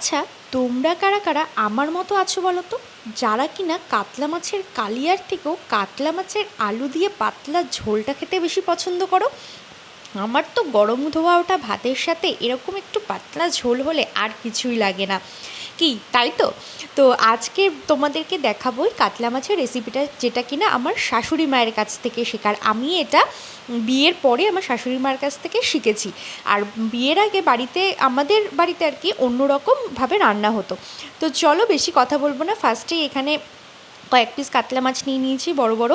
আচ্ছা তোমরা কারা কারা আমার মতো আছো বলো তো? যারা কিনা কাতলা মাছের কালিয়ার থেকেও কাতলা মাছের আলু দিয়ে পাতলা ঝোলটা খেতে বেশি পছন্দ করো আমার তো গরম ধোয়া ওটা ভাতের সাথে এরকম একটু পাতলা ঝোল হলে আর কিছুই লাগে না। কি, তাই তো? তো আজকে তোমাদেরকে দেখাবো কাতলা মাছের রেসিপিটা যেটা কিনা আমার শাশুড়ি মায়ের কাছ থেকে শেখার। আমি এটা বিয়ের পরে আমার শাশুড়ি মায়ের কাছ থেকে শিখেছি। আর বিয়ের আগে বাড়িতে, আমাদের বাড়িতে আর কি অন্যরকমভাবে রান্না হতো। তো চলো বেশি কথা বলব না। ফার্স্টেই এখানে কয়েক পিস কাতলা মাছ নিয়ে নিয়েছি, বড় বড়।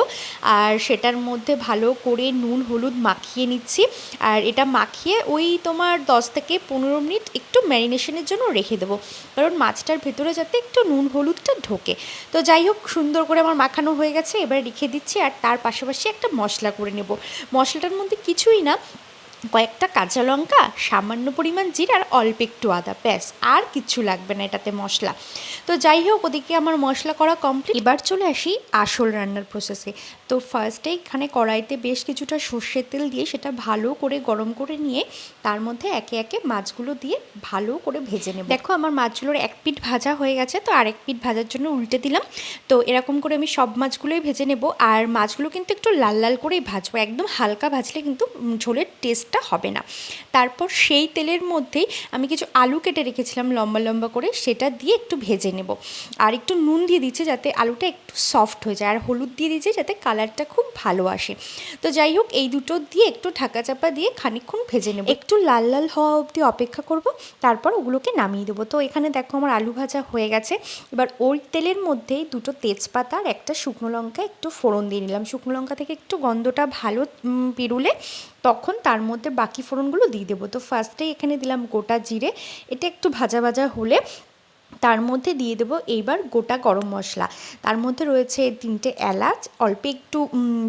আর সেটার মধ্যে ভালো করে নুন, হলুদ মাখিয়ে নিচ্ছি। আর এটা মাখিয়ে ওই তোমার দশ থেকে পনেরো মিনিট একটু ম্যারিনেশনের জন্য রেখে দেবো। কারণ মাছটার ভেতরে যাতে একটু নুন, হলুদটা ঢোকে। তো যাই হোক, সুন্দর করে আমার মাখানো হয়ে গেছে, এবার রেখে দিচ্ছি। আর তার পাশাপাশি একটা মশলা করে নেব। মশলাটার মধ্যে কিছুই না কয়েকটা কাঁচা লঙ্কা, সামান্য পরিমাণ জিরা আর অল্প একটু আদা। ব্যাস, আর কিচ্ছু লাগবে না এটাতে মশলা। তো যাই হোক, ওদিকে আমার মশলা করা কমপ্লিট এবার চলে আসি আসল রান্নার প্রসেসে তো ফার্স্টে এখানে কড়াইতে বেশ কিছুটা সর্ষের তেল দিয়ে সেটা ভালো করে গরম করে নিয়ে তার মধ্যে একে একে মাছগুলো দিয়ে ভালো করে ভেজে নেব। দেখো, আমার মাছগুলোর এক পিঠ ভাজা হয়ে গেছে, তো আরেক পিঠ ভাজার জন্য উল্টে দিলাম। তো এরকম করে আমি সব মাছগুলোই ভেজে নেব। আর মাছগুলো কিন্তু একটু লাল লাল করেই ভাজবো। একদম হালকা ভাজলে কিন্তু ঝোলের ঝোলের টেস্টটা হবে না। তারপর সেই তেলের মধ্যেই আমি কিছু আলু কেটে রেখেছিলাম লম্বা লম্বা করে, সেটা দিয়ে একটু ভেজে নেব। আর একটু নুন দিয়ে দিচ্ছে যাতে আলুটা একটু সফট হয়ে যায়, আর হলুদ দিয়ে দিচ্ছে যাতে কালারটা খুব ভালো আসে। তো যাই হোক, এই দুটো দিয়ে একটু ঢাকা চাপা দিয়ে খানিকক্ষণ ভেজে নেব। একটু লাল লাল হওয়া অবধি অপেক্ষা করব, তারপর ওগুলোকে নামিয়ে দেবো। তো এখানে দেখো আমার আলু ভাজা হয়ে গেছে। এবার ওই তেলের মধ্যেই দুটো তেজপাতা আর একটা শুকনো লঙ্কা একটু ফোড়ন দিয়ে নিলাম। শুকনো লঙ্কা থেকে একটু গন্ধটা ভালো বেরোলে তখন তার মধ্যে বাকি ফোড়নগুলো দিয়ে দেবো। তো ফার্স্টেই এখানে দিলাম গোটা জিরে। এটা একটু ভাজা ভাজা হলে তার মধ্যে দিয়ে দেবো এইবার গোটা গরম মশলা। তার মধ্যে রয়েছে তিনটে এলাচ, অল্প একটু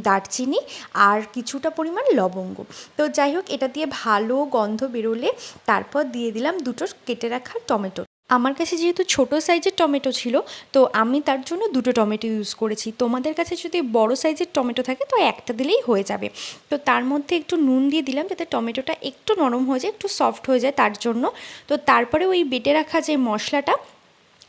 দারচিনি আর কিছুটা পরিমাণ লবঙ্গ। তো যাই হোক, এটা দিয়ে ভালো গন্ধ বেরোলে তারপর দিয়ে দিলাম দুটো কেটে রাখা টমেটো। আমার কাছে যেহেতু ছোট সাইজের টমেটো ছিল, তো আমি তার জন্য দুটো টমেটো ইউজ করেছি। তোমাদের কাছে যদি বড় সাইজের টমেটো থাকে, তো একটা দিলেই হয়ে যাবে। তো তার মধ্যে একটু নুন দিয়ে দিলাম, যাতে টমেটোটা একটু নরম হয়ে যায়, একটু সফট হয়ে যায় তার জন্য। তো তারপরে ওই বেটে রাখা যে মশলাটা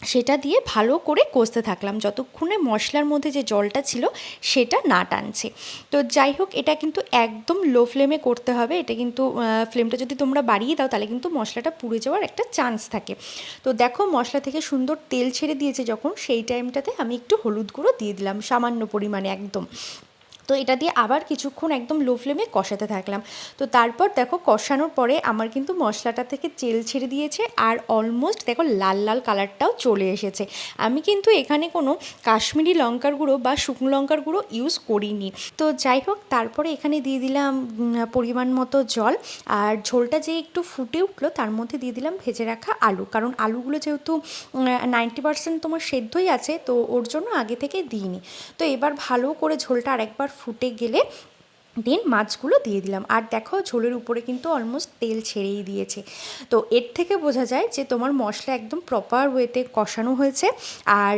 সেটা দিয়ে ভালো করে কষতে থাকলাম। যতক্ষণে মশলার মধ্যে যে জলটা ছিল, সেটা না টানছে। তো যাই হোক, এটা কিন্তু একদম লো ফ্লেমে করতে হবে। এটা কিন্তু ফ্লেমটা যদি তোমরা বাড়িয়ে দাও, তাহলে কিন্তু মশলাটা পুড়ে যাওয়ার একটা চান্স থাকে। তো দেখো, মশলা থেকে সুন্দর তেল ছেড়ে দিয়েছে যখন, সেই টাইমটাতে আমি একটু হলুদ গুঁড়ো দিয়ে দিলাম, সামান্য পরিমাণে একদম। তো এটা দিয়ে আবার কিছুক্ষণ একদম লো ফ্লেমে কষাতে থাকলাম। তো তারপর দেখো কষানোর পরে আমার কিন্তু মশলাটা থেকে তেল ছেড়ে দিয়েছে আর অলমোস্ট দেখো লাল লাল কালারটাও চলে এসেছে। আমি কিন্তু এখানে কোনো কাশ্মীরি লঙ্কার গুঁড়ো বা শুকনো লঙ্কার গুঁড়ো ইউজ করিনি। তো যাই হোক, তারপরে এখানে দিয়ে দিলাম পরিমাণ মতো জল। আর ঝোলটা যে একটু ফুটে উঠল, তার মধ্যে দিয়ে দিলাম ভেজে রাখা আলু। কারণ আলুগুলো যেহেতু নাইনটি পার্সেন্ট তোমার সেদ্ধই আছে, তো ওর জন্য আগে থেকে দিইনি। তো এবার ভালো করে ঝোলটা আরেকবার ফুটে গেলে দেন মাছগুলো দিয়ে দিলাম। আর দেখো ঝোলের উপরে কিন্তু অলমোস্ট তেল ছেড়েই দিয়েছে। তো এর থেকে বোঝা যায় যে তোমার মশলা একদম প্রপার ওয়েতে কষানো হয়েছে আর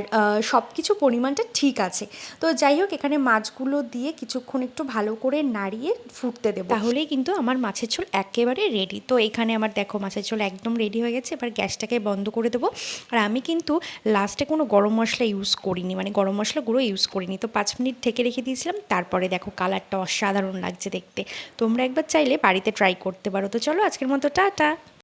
সব কিছু পরিমাণটা ঠিক আছে। তো যাই হোক, এখানে মাছগুলো দিয়ে কিছুক্ষণ একটু ভালো করে নাড়িয়ে ফুটতে দেবো। তাহলেই কিন্তু আমার মাছের ঝোল একেবারে রেডি তো এখানে আমার দেখো মাছের ঝোল একদম রেডি হয়ে গেছে। এবার গ্যাসটাকে বন্ধ করে দেবো। আর আমি কিন্তু লাস্টে কোনো গরম মশলা ইউজ করিনি। মানে গরম মশলা গুঁড়ো ইউজ করিনি। তো পাঁচ মিনিট ঢেকে রেখে দিয়েছিলাম। তারপরে দেখো কালারটা অসাধারণ লাগছে দেখতে। তোমরা একবার চাইলে বাড়িতে ট্রাই করতে পারো। তো চলো আজকের মতো, টাটা!